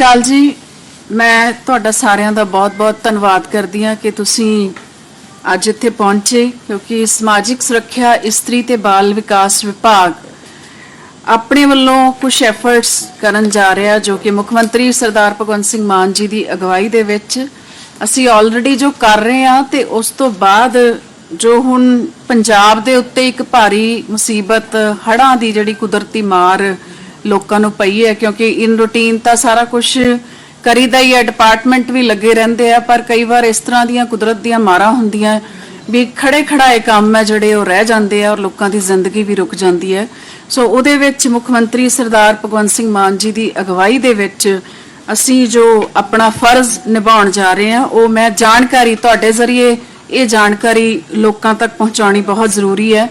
ਕਾਲ ਜੀ, ਮੈਂ ਤੁਹਾਡਾ ਸਾਰਿਆਂ ਦਾ ਬਹੁਤ-ਬਹੁਤ ਧੰਨਵਾਦ ਕਰਦੀ ਹਾਂ ਕਿ ਤੁਸੀਂ ਅੱਜ ਇੱਥੇ ਪਹੁੰਚੇ, ਕਿਉਂਕਿ ਸਮਾਜਿਕ ਸੁਰੱਖਿਆ, ਇਸਤਰੀ ਤੇ ਬਾਲ ਵਿਕਾਸ ਵਿਭਾਗ ਆਪਣੇ ਵੱਲੋਂ ਕੁਝ ਐਫਰਟਸ ਕਰਨ ਜਾ ਰਿਹਾ, ਜੋ ਕਿ ਮੁੱਖ ਮੰਤਰੀ ਸਰਦਾਰ ਭਗਵੰਤ ਸਿੰਘ ਮਾਨ ਜੀ ਦੀ ਅਗਵਾਈ ਦੇ ਵਿੱਚ ਅਸੀਂ ਆਲਰੇਡੀ ਜੋ ਕਰ ਰਹੇ ਹਾਂ ਤੇ ਉਸ ਤੋਂ ਬਾਅਦ ਜੋ ਹੁਣ ਪੰਜਾਬ ਦੇ ਉੱਤੇ ਇੱਕ ਭਾਰੀ ਮੁਸੀਬਤ ਹੜ੍ਹਾਂ ਦੀ ਜਿਹੜੀ ਕੁਦਰਤੀ ਮਾਰ ਲੋਕਾਂ ਨੂੰ ਪਈ ਹੈ, ਕਿਉਂਕਿ ਇਨ ਰੂਟੀਨ ਤਾਂ ਸਾਰਾ ਕੁਝ ਕਰੀਦਾ ਹੀ ਹੈ ਡਿਪਾਰਟਮੈਂਟ ਵੀ ਲੱਗੇ ਰਹਿੰਦੇ ਆ, ਪਰ ਕਈ ਵਾਰ ਇਸ ਤਰ੍ਹਾਂ ਦੀਆਂ ਕੁਦਰਤ ਦੀਆਂ ਮਾਰਾਂ ਹੁੰਦੀਆਂ, ਵੀ ਖੜੇ ਖੜਾਏ ਕੰਮ ਹੈ ਜਿਹੜੇ ਉਹ ਰਹਿ ਜਾਂਦੇ ਆ ਔਰ ਲੋਕਾਂ ਦੀ ਜ਼ਿੰਦਗੀ ਵੀ ਰੁਕ ਜਾਂਦੀ ਹੈ। ਸੋ ਉਹਦੇ ਵਿੱਚ ਮੁੱਖ ਮੰਤਰੀ ਸਰਦਾਰ ਭਗਵੰਤ ਸਿੰਘ ਮਾਨ ਜੀ ਦੀ ਅਗਵਾਈ ਦੇ ਵਿੱਚ ਅਸੀਂ ਜੋ ਆਪਣਾ ਫਰਜ਼ ਨਿਭਾਉਣ ਜਾ ਰਹੇ ਹਾਂ, ਉਹ ਮੈਂ ਜਾਣਕਾਰੀ ਤੁਹਾਡੇ ਜ਼ਰੀਏ ਇਹ ਜਾਣਕਾਰੀ ਲੋਕਾਂ ਤੱਕ ਪਹੁੰਚਾਉਣੀ ਬਹੁਤ ਜ਼ਰੂਰੀ ਹੈ,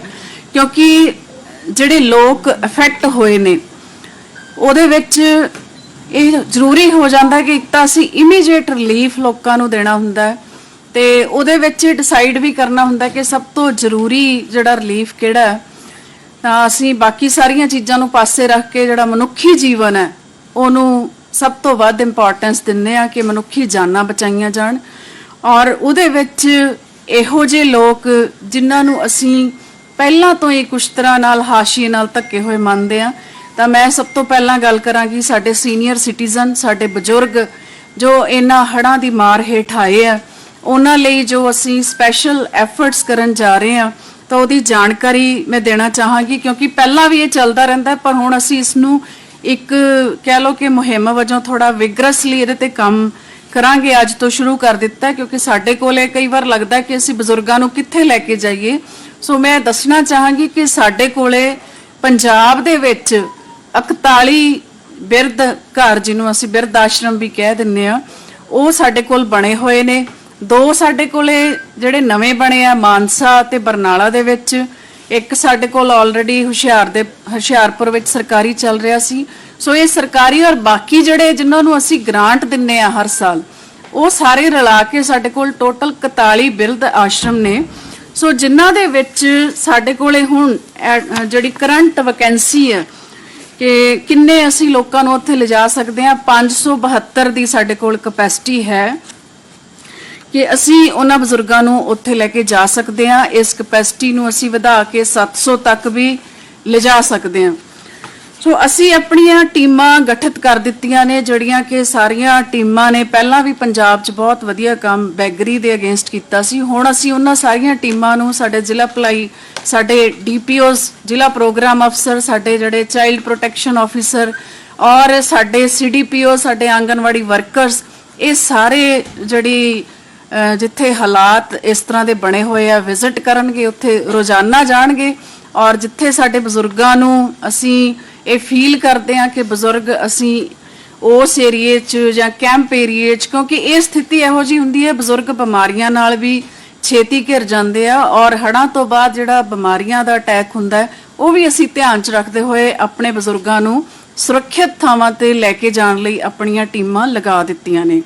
ਕਿਉਂਕਿ ਜਿਹੜੇ ਲੋਕ ਅਫੈਕਟ ਹੋਏ ਨੇ ਉਹਦੇ ਵਿੱਚ ਇਹ ਜ਼ਰੂਰੀ ਹੋ ਜਾਂਦਾ ਕਿ ਇੱਕ ਤਾਂ ਅਸੀਂ ਇਮੀਡੀਏਟ ਰਿਲੀਫ ਲੋਕਾਂ ਨੂੰ ਦੇਣਾ ਹੁੰਦਾ ਹੈ ਤੇ ਉਹਦੇ ਵਿੱਚ ਡਿਸਾਈਡ ਵੀ ਕਰਨਾ ਹੁੰਦਾ ਕਿ ਸਭ ਤੋਂ ਜ਼ਰੂਰੀ ਜਿਹੜਾ ਰਿਲੀਫ ਕਿਹੜਾ ਹੈ, ਤਾਂ ਅਸੀਂ ਬਾਕੀ ਸਾਰੀਆਂ ਚੀਜ਼ਾਂ ਨੂੰ ਪਾਸੇ ਰੱਖ ਕੇ ਜਿਹੜਾ ਮਨੁੱਖੀ ਜੀਵਨ ਹੈ, ਉਹਨੂੰ ਸਭ ਤੋਂ ਵੱਧ ਇੰਪੋਰਟੈਂਸ ਦਿੰਦੇ ਆ ਕਿ ਮਨੁੱਖੀ ਜਾਨਾਂ ਬਚਾਈਆਂ ਜਾਣ ਔਰ ਉਹਦੇ ਵਿੱਚ ਇਹੋ ਜਿਹੇ ਲੋਕ ਜਿਨ੍ਹਾਂ ਨੂੰ ਅਸੀਂ ਪਹਿਲਾਂ ਤੋਂ ਹੀ ਕੁਝ ਤਰ੍ਹਾਂ ਨਾਲ ਹਾਸ਼ੀਏ ਨਾਲ ਧੱਕੇ ਹੋਏ ਮੰਨਦੇ ਆ ਤਾਂ ਮੈਂ ਸਭ ਤੋਂ ਪਹਿਲਾਂ ਗੱਲ ਕਰਾਂਗੀ ਸਾਡੇ ਸੀਨੀਅਰ ਸਿਟੀਜ਼ਨ ਸਾਡੇ ਬਜ਼ੁਰਗ, ਜੋ ਇਹਨਾਂ ਹੜ੍ਹਾਂ ਦੀ ਮਾਰ ਹੇਠ ਆਏ ਆ। ਉਹਨਾਂ ਲਈ ਜੋ ਅਸੀਂ ਸਪੈਸ਼ਲ ਐਫਰਟਸ ਕਰਨ ਜਾ ਰਹੇ ਆ ਤਾਂ ਉਹਦੀ ਜਾਣਕਾਰੀ ਮੈਂ ਦੇਣਾ ਚਾਹਾਂਗੀ, ਕਿਉਂਕਿ ਪਹਿਲਾਂ ਵੀ ਇਹ ਚੱਲਦਾ ਰਹਿੰਦਾ, ਪਰ ਹੁਣ ਅਸੀਂ ਇਸ ਨੂੰ ਇੱਕ ਕਹਿ ਲਓ ਕਿ ਮੁਹਿੰਮ ਵਜੋਂ ਥੋੜਾ ਵਿਗਰਸਲੀ ਇਹਦੇ ਤੇ ਕੰਮ ਕਰਾਂਗੇ, ਅੱਜ ਤੋਂ ਸ਼ੁਰੂ ਕਰ ਦਿੱਤਾ, ਕਿਉਂਕਿ ਸਾਡੇ ਕੋਲੇ ਕਈ ਵਾਰ ਲੱਗਦਾ ਕਿ ਅਸੀਂ ਬਜ਼ੁਰਗਾਂ ਨੂੰ ਕਿੱਥੇ ਲੈ ਕੇ ਜਾਈਏ। ਸੋ ਮੈਂ ਦੱਸਣਾ ਚਾਹਾਂਗੀ ਕਿ ਸਾਡੇ ਕੋਲੇ ਪੰਜਾਬ ਦੇ ਵਿੱਚ 41 ਬਿਰਧ ਘਰ ਜਿਹਨੂੰ ਅਸੀਂ ਬਿਰਧ ਆਸ਼ਰਮ ਵੀ ਕਹਿ ਦਿੰਨੇ ਆ ਉਹ ਸਾਡੇ ਕੋਲ ਬਣੇ ਹੋਏ ਨੇ। ਦੋ ਸਾਡੇ ਕੋਲੇ ਜਿਹੜੇ ਨਵੇਂ ਬਣੇ ਆ, ਮਾਨਸਾ ਤੇ ਬਰਨਾਲਾ ਦੇ ਵਿੱਚ, ਇੱਕ ਸਾਡੇ ਕੋਲ ਆਲਰੇਡੀ ਹੁਸ਼ਿਆਰ ਦੇ, ਹੁਸ਼ਿਆਰਪੁਰ ਵਿੱਚ ਸਰਕਾਰੀ ਚੱਲ ਰਿਹਾ ਸੀ। ਸੋ ਇਹ ਸਰਕਾਰੀ ਔਰ ਬਾਕੀ ਜਿਹੜੇ ਜਿਨ੍ਹਾਂ ਨੂੰ ਅਸੀਂ ਗ੍ਰਾਂਟ ਦਿੰਨੇ ਆ ਹਰ ਸਾਲ, ਉਹ ਸਾਰੇ ਰਲਾ ਕੇ ਸਾਡੇ ਕੋਲ ਟੋਟਲ 41 ਬਿਰਧ ਆਸ਼ਰਮ ਨੇ। ਸੋ ਜਿਨ੍ਹਾਂ ਦੇ ਵਿੱਚ ਸਾਡੇ ਕੋਲੇ ਹੁਣ ਜਿਹੜੀ ਕਰੰਟ ਵੈਕੈਂਸੀ ਹੈ ਕਿ ਕਿੰਨੇ ਅਸੀਂ ਲੋਕਾਂ ਨੂੰ ਉੱਥੇ ਲਿਜਾ ਸਕਦੇ ਹਾਂ? 572 ਦੀ ਸਾਡੇ ਕੋਲ ਕਪੈਸਿਟੀ ਹੈ ਕਿ ਅਸੀਂ ਉਹਨਾਂ ਬਜ਼ੁਰਗਾਂ ਨੂੰ ਉੱਥੇ ਲੈ ਕੇ ਜਾ ਸਕਦੇ ਹਾਂ। ਇਸ ਕਪੈਸਿਟੀ ਨੂੰ ਅਸੀਂ ਵਧਾ ਕੇ 700 ਤੱਕ ਵੀ ਲਿਜਾ ਸਕਦੇ ਹਾਂ। ਸੋ ਅਸੀਂ ਆਪਣੀਆਂ ਟੀਮਾਂ ਗਠਿਤ ਕਰ ਦਿੱਤੀਆਂ ਨੇ, ਜਿਹੜੀਆਂ ਕਿ ਸਾਰੀਆਂ ਟੀਮਾਂ ਨੇ ਪਹਿਲਾਂ ਵੀ ਪੰਜਾਬ 'ਚ ਬਹੁਤ ਵਧੀਆ ਕੰਮ ਬੈਗਰੀ ਦੇ ਅਗੇਂਸਟ ਕੀਤਾ ਸੀ। ਹੁਣ ਅਸੀਂ ਉਹਨਾਂ ਸਾਰੀਆਂ ਟੀਮਾਂ ਨੂੰ ਸਾਡੇ ਜ਼ਿਲ੍ਹਾ ਭਲਾਈ, ਸਾਡੇ ਡੀਪੀਓਸ ਜ਼ਿਲ੍ਹਾ ਪ੍ਰੋਗਰਾਮ ਅਫਸਰ, ਸਾਡੇ ਜਿਹੜੇ ਚਾਈਲਡ ਪ੍ਰੋਟੈਕਸ਼ਨ ਆਫੀਸਰ ਔਰ ਸਾਡੇ ਸੀਡੀਪੀਓ, ਸਾਡੇ ਆਂਗਨਵਾੜੀ ਵਰਕਰਸ, ਇਹ ਸਾਰੇ ਜਿਹੜੀ ਜਿੱਥੇ ਹਾਲਾਤ ਇਸ ਤਰ੍ਹਾਂ ਦੇ ਬਣੇ ਹੋਏ ਆ, ਵਿਜ਼ਿਟ ਕਰਨਗੇ, ਉੱਥੇ ਰੋਜ਼ਾਨਾ ਜਾਣਗੇ ਔਰ ਜਿੱਥੇ ਸਾਡੇ ਬਜ਼ੁਰਗਾਂ ਨੂੰ ਅਸੀਂ ਇਹ ਫੀਲ ਕਰਦੇ ਆ ਕਿ ਬਜ਼ੁਰਗ ਅਸੀਂ ਉਸ ਏਰੀਏ 'ਚ ਜਾਂ ਕੈਂਪ ਏਰੀਏ 'ਚ, ਕਿਉਂਕਿ ਇਹ ਸਥਿਤੀ ਇਹੋ ਜੀ ਹੁੰਦੀ ਹੈ, ਬਜ਼ੁਰਗ ਬਿਮਾਰੀਆਂ ਨਾਲ ਵੀ ਛੇਤੀ ਘਿਰ ਜਾਂਦੇ ਆ ਔਰ ਹੜ੍ਹਾਂ ਤੋਂ ਬਾਅਦ ਜਿਹੜਾ ਬਿਮਾਰੀਆਂ ਦਾ ਅਟੈਕ ਹੁੰਦਾ ਉਹ ਵੀ ਅਸੀਂ ਧਿਆਨ 'ਚ ਰੱਖਦੇ ਹੋਏ ਆਪਣੇ ਬਜ਼ੁਰਗਾਂ ਨੂੰ ਸੁਰੱਖਿਅਤ ਥਾਵਾਂ ਤੇ ਲੈ ਕੇ ਜਾਣ ਲਈ ਆਪਣੀਆਂ ਟੀਮਾਂ ਲਗਾ ਦਿੱਤੀਆਂ ਨੇ।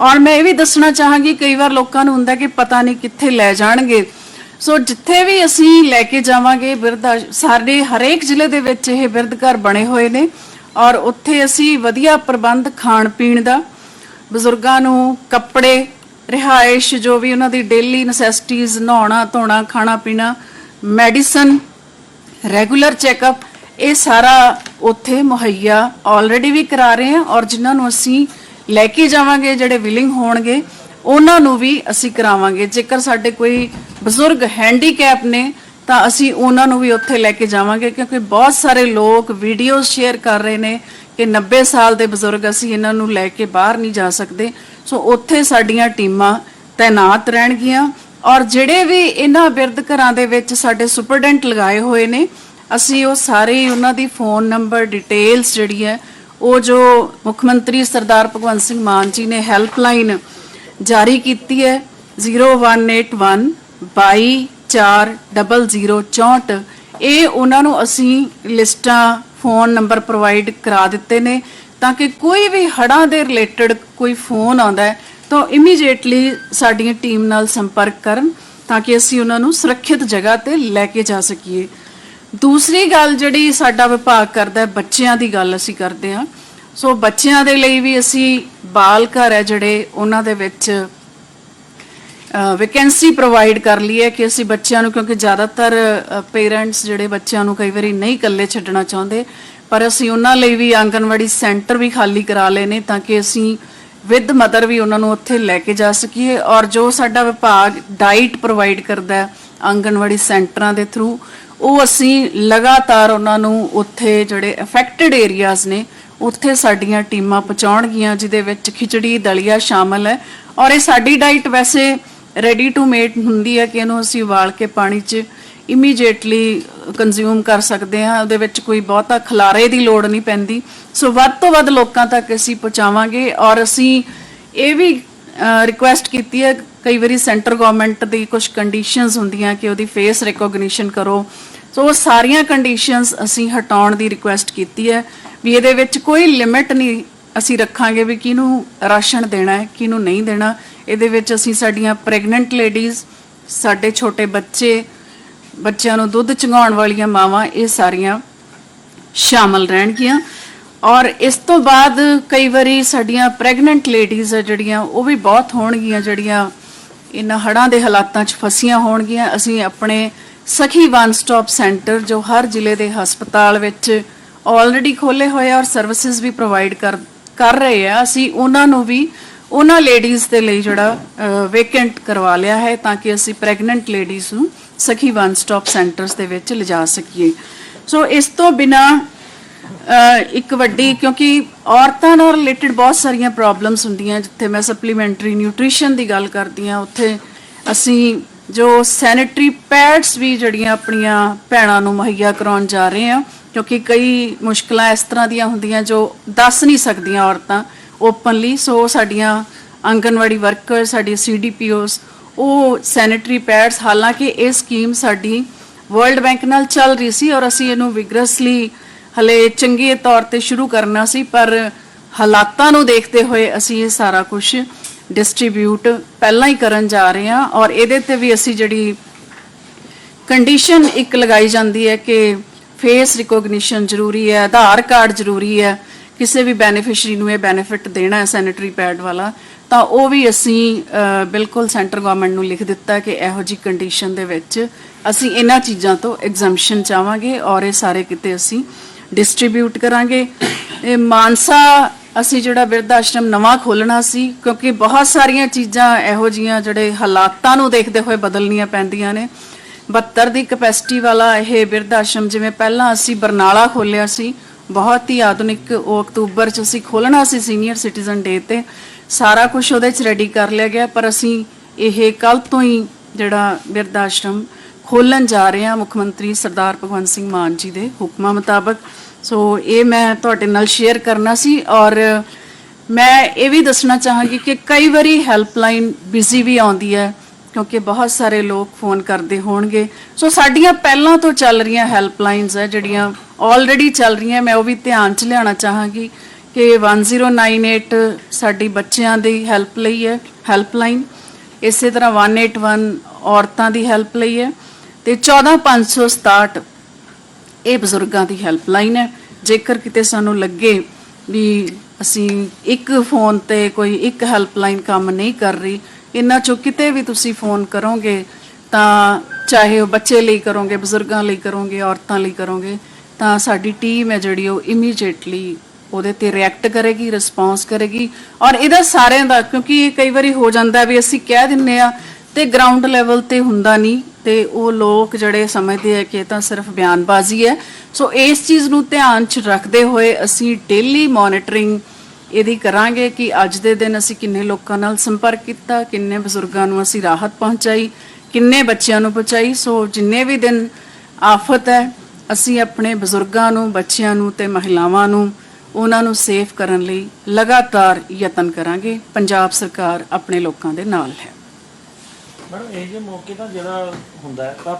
ਔਰ ਮੈਂ ਇਹ ਵੀ ਦੱਸਣਾ ਚਾਹਾਂਗੀ, ਕਈ ਵਾਰ ਲੋਕਾਂ ਨੂੰ ਹੁੰਦਾ ਕਿ ਪਤਾ ਨਹੀਂ ਕਿੱਥੇ ਲੈ ਜਾਣਗੇ। ਸੋ ਜਿੱਥੇ ਵੀ ਅਸੀਂ ਲੈ ਕੇ ਜਾਵਾਂਗੇ ਬਿਰਧ, ਸਾਡੇ ਹਰੇਕ ਜ਼ਿਲ੍ਹੇ ਦੇ ਵਿੱਚ ਇਹ ਬਿਰਧ ਘਰ ਬਣੇ ਹੋਏ ਨੇ ਔਰ ਉੱਥੇ ਅਸੀਂ ਵਧੀਆ ਪ੍ਰਬੰਧ ਖਾਣ ਪੀਣ ਦਾ, ਬਜ਼ੁਰਗਾਂ ਨੂੰ ਕੱਪੜੇ, ਰਿਹਾਇਸ਼ ਜੋ ਵੀ ਉਹਨਾਂ ਦੀ ਡੇਲੀ ਨੈਸੈਸਿਟੀਜ਼ ਨਹਾਉਣਾ, ਧੋਣਾ, ਖਾਣਾ ਪੀਣਾ ਮੈਡੀਸਨ ਰੈਗੂਲਰ ਚੈੱਕਅਪ ਇਹ ਸਾਰਾ ਉੱਥੇ ਮੁਹੱਈਆ ਆਲਰੇਡੀ ਵੀ ਕਰਾ ਰਹੇ ਹਾਂ ਔਰ ਜਿਨ੍ਹਾਂ ਨੂੰ ਅਸੀਂ ਲੈ ਕੇ ਜਾਵਾਂਗੇ, ਜਿਹੜੇ ਵਿਲਿੰਗ ਹੋਣਗੇ ਉਹਨਾਂ ਨੂੰ ਵੀ ਅਸੀਂ ਕਰਾਵਾਂਗੇ। ਜੇਕਰ ਸਾਡੇ ਕੋਈ ਬਜ਼ੁਰਗ ਹੈਂਡੀਕੈਪ ਨੇ, ਤਾਂ ਅਸੀਂ ਉਹਨਾਂ ਨੂੰ ਵੀ ਉੱਥੇ ਲੈ ਕੇ ਜਾਵਾਂਗੇ ਕਿਉਂਕਿ ਬਹੁਤ ਸਾਰੇ ਲੋਕ ਵੀਡੀਓਜ਼ ਸ਼ੇਅਰ ਕਰ ਰਹੇ ਨੇ ਕਿ 90 ਸਾਲ ਦੇ ਬਜ਼ੁਰਗ ਅਸੀਂ ਇਹਨਾਂ ਨੂੰ ਲੈ ਕੇ ਬਾਹਰ ਨਹੀਂ ਜਾ ਸਕਦੇ। ਸੋ ਉੱਥੇ ਸਾਡੀਆਂ ਟੀਮਾਂ ਤਾਇਨਾਤ ਰਹਿਣਗੀਆਂ ਔਰ ਜਿਹੜੇ ਵੀ ਇਹਨਾਂ ਬਿਰਧ ਘਰਾਂ ਦੇ ਵਿੱਚ ਸਾਡੇ ਸੁਪਰਡੈਂਟ ਲਗਾਏ ਹੋਏ ਨੇ, ਅਸੀਂ ਉਹ ਸਾਰੇ ਉਹਨਾਂ ਦੀ ਫੋਨ ਨੰਬਰ ਡਿਟੇਲਸ ਜਿਹੜੀ ਹੈ, ਉਹ ਜੋ ਮੁੱਖ ਮੰਤਰੀ ਸਰਦਾਰ ਭਗਵੰਤ ਸਿੰਘ ਮਾਨ ਜੀ ਨੇ ਹੈਲਪਲਾਈਨ ਜਾਰੀ ਕੀਤੀ ਹੈ। 0181 224064 ਇਹ ਉਹਨਾਂ ਨੂੰ ਅਸੀਂ ਲਿਸਟਾਂ, ਫੋਨ ਨੰਬਰ ਪ੍ਰੋਵਾਈਡ ਕਰਾ ਦਿੱਤੇ ਨੇ ਤਾਂ ਕਿ ਕੋਈ ਵੀ ਹੜਾਂ ਦੇ ਰਿਲੇਟਡ ਕੋਈ ਫੋਨ ਆਉਂਦਾ ਹੈ ਤਾਂ ਇਮੀਡੀਏਟਲੀ ਸਾਡੀਆਂ ਟੀਮ ਨਾਲ ਸੰਪਰਕ ਕਰਨ ਤਾਂ ਕਿ ਅਸੀਂ ਉਹਨਾਂ ਨੂੰ ਸੁਰੱਖਿਅਤ ਜਗ੍ਹਾ ਤੇ ਲੈ ਕੇ ਜਾ ਸਕੀਏ। ਦੂਸਰੀ ਗੱਲ ਜਿਹੜੀ ਸਾਡਾ ਵਿਭਾਗ ਕਰਦਾ ਹੈ, ਬੱਚਿਆਂ ਦੀ ਗੱਲ ਅਸੀਂ ਕਰਦੇ ਹਾਂ। ਸੋ ਬੱਚਿਆਂ ਦੇ ਲਈ ਵੀ ਅਸੀਂ ਬਾਲ ਘਰ ਹੈ ਜਿਹੜੇ ਉਹਨਾਂ ਦੇ ਵਿੱਚ ਵੈਕੈਂਸੀ ਪ੍ਰੋਵਾਈਡ ਕਰ ਲਈ ਹੈ ਕਿ ਅਸੀਂ ਬੱਚਿਆਂ ਨੂੰ, ਕਿਉਂਕਿ ਜ਼ਿਆਦਾਤਰ ਪੇਰੈਂਟਸ ਜਿਹੜੇ ਬੱਚਿਆਂ ਨੂੰ ਕਈ ਵਾਰੀ ਨਹੀਂ ਇਕੱਲੇ ਛੱਡਣਾ ਚਾਹੁੰਦੇ, ਪਰ ਅਸੀਂ ਉਹਨਾਂ ਲਈ ਵੀ ਆਂਗਨਵਾੜੀ ਸੈਂਟਰ ਵੀ ਖਾਲੀ ਕਰਾ ਲਏ ਨੇ ਤਾਂ ਕਿ ਅਸੀਂ ਵਿਦ ਮਦਰ ਵੀ ਉਹਨਾਂ ਨੂੰ ਉੱਥੇ ਲੈ ਕੇ ਜਾ ਸਕੀਏ ਔਰ ਜੋ ਸਾਡਾ ਵਿਭਾਗ ਡਾਈਟ ਪ੍ਰੋਵਾਈਡ ਕਰਦਾ ਹੈ ਆਂਗਨਵਾੜੀ ਸੈਂਟਰਾਂ ਦੇ ਥਰੂ ਉਹ ਅਸੀਂ ਲਗਾਤਾਰ ਉਹਨਾਂ ਨੂੰ ਉੱਥੇ ਜਿਹੜੇ ਅਫੈਕਟਡ ਏਰੀਆਜ਼ ਨੇ, ਉੱਥੇ ਸਾਡੀਆਂ ਟੀਮਾਂ ਪਹੁੰਚਾਉਣਗੀਆਂ, ਜਿਹਦੇ ਵਿੱਚ ਖਿਚੜੀ, ਦਲੀਆ ਸ਼ਾਮਲ ਹੈ। ਔਰ ਇਹ ਸਾਡੀ ਡਾਈਟ ਵੈਸੇ ਰੈਡੀ ਟੂ ਮੇਟ ਹੁੰਦੀ ਹੈ ਕਿ ਇਹਨੂੰ ਅਸੀਂ ਉਬਾਲ ਕੇ ਪਾਣੀ 'ਚ ਇਮੀਡੀਏਟਲੀ ਕੰਜ਼ਿਊਮ ਕਰ ਸਕਦੇ ਹਾਂ। ਉਹਦੇ ਵਿੱਚ ਕੋਈ ਬਹੁਤਾ ਖਲਾਰੇ ਦੀ ਲੋੜ ਨਹੀਂ ਪੈਂਦੀ। ਸੋ ਵੱਧ ਤੋਂ ਵੱਧ ਲੋਕਾਂ ਤੱਕ ਅਸੀਂ ਪਹੁੰਚਾਵਾਂਗੇ। ਔਰ ਅਸੀਂ ਇਹ ਵੀ ਰਿਕੁਐਸਟ ਕੀਤੀ ਹੈ ਕਈ ਵਾਰੀ ਸੈਂਟਰ ਗਵਰਨਮੈਂਟ ਦੀ ਕੁਝ ਕੰਡੀਸ਼ਨਸ ਹੁੰਦੀਆਂ ਕਿ ਉਹਦੀ ਫੇਸ ਰੈਕੋਗਨੀਸ਼ਨ ਕਰੋ। ਸੋ ਉਹ ਸਾਰੀਆਂ ਕੰਡੀਸ਼ਨਸ ਅਸੀਂ ਹਟਾਉਣ ਦੀ ਰਿਕੁਐਸਟ ਕੀਤੀ ਹੈ ਵੀ ਇਹਦੇ ਵਿੱਚ ਕੋਈ ਲਿਮਿਟ ਨਹੀਂ ਅਸੀਂ ਰੱਖਾਂਗੇ ਵੀ ਕਿਹਨੂੰ ਰਾਸ਼ਨ ਦੇਣਾ ਹੈ, ਕਿਹਨੂੰ ਨਹੀਂ ਦੇਣਾ। ਇਹਦੇ ਵਿੱਚ ਅਸੀਂ ਸਾਡੀਆਂ ਪ੍ਰੈਗਨੈਂਟ ਲੇਡੀਜ਼ ਸਾਡੇ ਛੋਟੇ ਬੱਚੇ, ਬੱਚਿਆਂ ਨੂੰ ਦੁੱਧ ਚੰਗਾਉਣ ਵਾਲੀਆਂ ਮਾਵਾਂ, ਇਹ ਸਾਰੀਆਂ ਸ਼ਾਮਲ ਰਹਿਣਗੀਆਂ। ਔਰ ਇਸ ਤੋਂ ਬਾਅਦ ਕਈ ਵਾਰੀ ਸਾਡੀਆਂ ਪ੍ਰੈਗਨੈਂਟ ਲੇਡੀਜ਼ ਆ ਜਿਹੜੀਆਂ, ਉਹ ਵੀ ਬਹੁਤ ਹੋਣਗੀਆਂ ਜਿਹੜੀਆਂ ਇਹਨਾਂ ਹੜਾਂ ਦੇ ਹਾਲਾਤਾਂ 'ਚ ਫਸੀਆਂ ਹੋਣਗੀਆਂ। ਅਸੀਂ ਆਪਣੇ ਸਖੀ ਵਨ ਸਟਾਪ ਸੈਂਟਰ ਜੋ ਹਰ ਜ਼ਿਲ੍ਹੇ ਦੇ ਹਸਪਤਾਲ ਵਿੱਚ ਆਲਰੇਡੀ ਖੋਲੇ ਹੋਏ ਔਰ ਸਰਵਿਸਿਜ਼ ਵੀ ਪ੍ਰੋਵਾਈਡ ਕਰ ਕਰ ਰਹੇ ਆ। ਅਸੀਂ ਉਹਨਾਂ ਨੂੰ ਵੀ, ਉਹਨਾਂ ਲੇਡੀਜ਼ ਦੇ ਲਈ ਜਿਹੜਾ ਵੇਕੈਂਟ ਕਰਵਾ ਲਿਆ ਹੈ ਤਾਂ ਕਿ ਅਸੀਂ ਪ੍ਰੈਗਨੈਂਟ ਲੇਡੀਜ਼ ਨੂੰ ਸਖੀ ਵਨ ਸਟਾਪ ਸੈਂਟਰਸ ਦੇ ਵਿੱਚ ਲਿਜਾ ਸਕੀਏ। ਸੋ ਇਸ ਤੋਂ ਬਿਨਾ ਇੱਕ ਵੱਡੀ, ਕਿਉਂਕਿ ਔਰਤਾਂ ਨਾਲ ਰਿਲੇਟਡ ਬਹੁਤ ਸਾਰੀਆਂ ਪ੍ਰੋਬਲਮਸ ਹੁੰਦੀਆਂ, ਜਿੱਥੇ ਮੈਂ ਸਪਲੀਮੈਂਟਰੀ ਨਿਊਟ੍ਰੀਸ਼ਨ ਦੀ ਗੱਲ ਕਰਦੀ ਆ ਉੱਥੇ ਅਸੀਂ ਜੋ ਸੈਨੀਟਰੀ ਪੈਡਸ ਵੀ ਜਿਹੜੀਆਂ ਆਪਣੀਆਂ ਭੈਣਾਂ ਨੂੰ ਮੁਹੱਈਆ ਕਰਾਉਣ ਜਾ ਰਹੇ ਆ ਕਿਉਂਕਿ ਕਈ ਮੁਸ਼ਕਲਾਂ ਇਸ ਤਰ੍ਹਾਂ ਦੀਆਂ ਹੁੰਦੀਆਂ ਜੋ ਦੱਸ ਨਹੀਂ ਸਕਦੀਆਂ ਔਰਤਾਂ ਓਪਨਲੀ ਸੋ ਸਾਡੀਆਂ ਆਂਗਨਵਾੜੀ ਵਰਕਰ ਸਾਡੀ ਸੀਡੀਪੀਓਸ ਉਹ ਸੈਨੀਟਰੀ ਪੈਡਸ ਹਾਲਾਂਕਿ ਇਹ ਸਕੀਮ ਸਾਡੀ ਵਰਲਡ ਬੈਂਕ ਨਾਲ ਚੱਲ ਰਹੀ ਸੀ ਔਰ ਅਸੀਂ ਇਹਨੂੰ ਵਿਗਰਸਲੀ ਹਲੇ ਚੰਗੇ ਤੌਰ ਤੇ ਸ਼ੁਰੂ ਕਰਨਾ ਸੀ, ਪਰ ਹਾਲਾਤਾਂ ਨੂੰ ਦੇਖਦੇ ਹੋਏ ਅਸੀਂ ਇਹ ਸਾਰਾ ਕੁਝ ਡਿਸਟ੍ਰੀਬਿਊਟ ਪਹਿਲਾਂ ਹੀ ਕਰਨ ਜਾ ਰਹੇ ਹਾਂ ਔਰ ਇਹਦੇ ਤੇ ਵੀ ਅਸੀਂ ਜਿਹੜੀ ਕੰਡੀਸ਼ਨ ਇੱਕ ਲਗਾਈ ਜਾਂਦੀ ਹੈ ਕਿ ਫੇਸ ਰਿਕੋਗਨੀਸ਼ਨ ਜ਼ਰੂਰੀ ਹੈ, ਆਧਾਰ ਕਾਰਡ ਜ਼ਰੂਰੀ ਹੈ, ਕਿਸੇ ਵੀ ਬੈਨੀਫੀਸ਼ੀਅਰੀ ਨੂੰ ਇਹ ਬੈਨੀਫਿਟ ਦੇਣਾ ਹੈ ਸੈਨੀਟਰੀ ਪੈਡ ਵਾਲਾ, ਤਾਂ ਉਹ ਵੀ ਅਸੀਂ ਬਿਲਕੁਲ ਸੈਂਟਰ ਗਵਰਨਮੈਂਟ ਨੂੰ ਲਿਖ ਦਿੱਤਾ ਕਿ ਇਹੋ ਜੀ ਕੰਡੀਸ਼ਨ ਦੇ ਵਿੱਚ ਅਸੀਂ ਇਹਨਾਂ ਚੀਜ਼ਾਂ ਤੋਂ ਐਗਜ਼ੈਂਪਸ਼ਨ ਚਾਹਾਂਗੇ ਔਰ ਇਹ ਸਾਰੇ ਕਿਤੇ ਅਸੀਂ ਡਿਸਟ੍ਰੀਬਿਊਟ ਕਰਾਂਗੇ। ਇਹ ਮਾਨਸਾ ਅਸੀਂ ਜਿਹੜਾ ਬਿਰਧ ਆਸ਼ਰਮ ਨਵਾਂ ਖੋਲਣਾ ਸੀ, ਕਿਉਂਕਿ ਬਹੁਤ ਸਾਰੀਆਂ ਚੀਜ਼ਾਂ ਇਹੋ ਜੀਆਂ ਜਿਹੜੇ ਹਾਲਾਤਾਂ ਨੂੰ ਦੇਖਦੇ ਹੋਏ ਬਦਲਣੀਆਂ ਪੈਂਦੀਆਂ ਨੇ। 72 ਦੀ ਕਪੈਸਿਟੀ ਵਾਲਾ ਇਹ ਬਿਰਧ ਆਸ਼ਰਮ ਜਿਵੇਂ ਪਹਿਲਾਂ ਅਸੀਂ ਬਰਨਾਲਾ ਖੋਲਿਆ ਸੀ, ਬਹੁਤ ਹੀ ਆਧੁਨਿਕ ਉਹ ਅਕਤੂਬਰ ਚ ਅਸੀਂ ਖੋਲਣਾ ਸੀ ਸੀਨੀਅਰ ਸਿਟੀਜ਼ਨ ਡੇ ਤੇ। ਸਾਰਾ ਕੁਝ ਉਹਦੇ ਚ ਰੈਡੀ ਕਰ ਲਿਆ ਗਿਆ, ਪਰ ਅਸੀਂ ਇਹ ਕੱਲ ਤੋਂ ਹੀ ਜਿਹੜਾ ਬਿਰਧ ਆਸ਼ਰਮ ਖੋਲਣ ਜਾ ਰਹੇ ਹਾਂ ਮੁੱਖ ਮੰਤਰੀ ਸਰਦਾਰ ਭਗਵੰਤ ਸਿੰਘ ਮਾਨ ਜੀ ਦੇ ਹੁਕਮਾਂ ਮੁਤਾਬਕ। ਸੋ ਇਹ ਮੈਂ ਤੁਹਾਡੇ ਨਾਲ ਸ਼ੇਅਰ ਕਰਨਾ ਸੀ ਔਰ ਮੈਂ ਇਹ ਵੀ ਦੱਸਣਾ ਚਾਹਾਂਗੀ ਕਿ ਕਈ ਵਾਰੀ ਹੈਲਪਲਾਈਨ ਬਿਜ਼ੀ ਵੀ ਆਉਂਦੀ ਹੈ, ਕਿਉਂਕਿ ਬਹੁਤ ਸਾਰੇ ਲੋਕ ਫੋਨ ਕਰਦੇ ਹੋਣਗੇ। ਸੋ ਸਾਡੀਆਂ ਪਹਿਲਾਂ ਤੋਂ ਚੱਲ ਰਹੀਆਂ ਹੈਲਪਲਾਈਨਸ ਹੈ, ਜਿਹੜੀਆਂ ਆਲਰੇਡੀ ਚੱਲ ਰਹੀਆਂ, ਮੈਂ ਉਹ ਵੀ ਧਿਆਨ 'ਚ ਲਿਆਉਣਾ ਚਾਹਾਂਗੀ ਕਿ 1098 ਸਾਡੀ ਬੱਚਿਆਂ ਦੀ ਹੈਲਪ ਲਈ ਹੈ ਹੈਲਪਲਾਈਨ ਇਸੇ ਤਰ੍ਹਾਂ 181 ਔਰਤਾਂ ਦੀ ਹੈਲਪ ਲਈ ਹੈ। ਤੇ 14567 ਇਹ ਬਜ਼ੁਰਗਾਂ ਦੀ ਹੈਲਪਲਾਈਨ ਹੈ। ਜੇਕਰ ਕਿਤੇ ਸਾਨੂੰ ਲੱਗੇ ਵੀ ਅਸੀਂ ਇੱਕ ਫੋਨ ਤੇ ਕੋਈ ਇੱਕ ਹੈਲਪਲਾਈਨ ਕੰਮ ਨਹੀਂ ਕਰ ਰਹੀ, ਇਹਨਾਂ ਚੋਂ ਕਿਤੇ ਵੀ ਤੁਸੀਂ ਫੋਨ ਕਰੋਗੇ, ਤਾਂ ਚਾਹੇ ਉਹ ਬੱਚੇ ਲਈ ਕਰੋਗੇ, ਬਜ਼ੁਰਗਾਂ ਲਈ ਕਰੋਗੇ, ਔਰਤਾਂ ਲਈ ਕਰੋਗੇ, ਤਾਂ ਸਾਡੀ ਟੀਮ ਹੈ ਜਿਹੜੀ ਉਹ ਇਮੀਡੀਏਟਲੀ ਉਹਦੇ ਤੇ ਰਿਐਕਟ ਕਰੇਗੀ ਰਿਸਪੌਂਸ ਕਰੇਗੀ। ਔਰ ਇਹਦਾ ਸਾਰਿਆਂ ਦਾ, ਕਿਉਂਕਿ ਇਹ ਕਈ ਵਾਰੀ ਹੋ ਜਾਂਦਾ ਵੀ ਅਸੀਂ ਕਹਿ ਦਿੰਨੇ ਆ ਤੇ ਗਰਾਊਂਡ ਲੈਵਲ ਤੇ ਹੁੰਦਾ ਨਹੀਂ। ਤੇ ਉਹ ਲੋਕ ਜਿਹੜੇ ਸਮਝਦੇ ਆ ਕਿ ਇਹ ਤਾਂ ਸਿਰਫ ਬਿਆਨਬਾਜ਼ੀ ਹੈ। ਸੋ ਇਸ ਚੀਜ਼ ਨੂੰ ਧਿਆਨ 'ਚ ਰੱਖਦੇ ਹੋਏ ਅਸੀਂ ਡੇਲੀ ਮੋਨਿਟਰਿੰਗ ਇਹਦੀ ਕਰਾਂਗੇ ਕਿ ਅੱਜ ਦੇ ਦਿਨ ਅਸੀਂ ਕਿੰਨੇ ਲੋਕਾਂ ਨਾਲ ਸੰਪਰਕ ਕੀਤਾ, ਕਿੰਨੇ ਬਜ਼ੁਰਗਾਂ ਨੂੰ ਅਸੀਂ ਰਾਹਤ ਪਹੁੰਚਾਈ, ਕਿੰਨੇ ਬੱਚਿਆਂ ਨੂੰ ਪਹੁੰਚਾਈ। ਸੋ ਜਿੰਨੇ ਵੀ ਦਿਨ ਆਫਤ ਹੈ, ਅਸੀਂ ਆਪਣੇ ਬਜ਼ੁਰਗਾਂ ਨੂੰ, ਬੱਚਿਆਂ ਨੂੰ ਤੇ ਮਹਿਲਾਵਾਂ ਨੂੰ, ਉਹਨਾਂ ਨੂੰ ਸੇਫ ਕਰਨ ਲਈ ਲਗਾਤਾਰ ਯਤਨ ਕਰਾਂਗੇ। ਪੰਜਾਬ ਸਰਕਾਰ ਆਪਣੇ ਲੋਕਾਂ ਦੇ ਨਾਲ ਹੈ। ਮੈਡਮ ਇਹ ਜੇ ਮੌਕੇ ਤਾਂ ਜਿਹੜਾ ਹੁੰਦਾ ਹੈ ਤਾਂ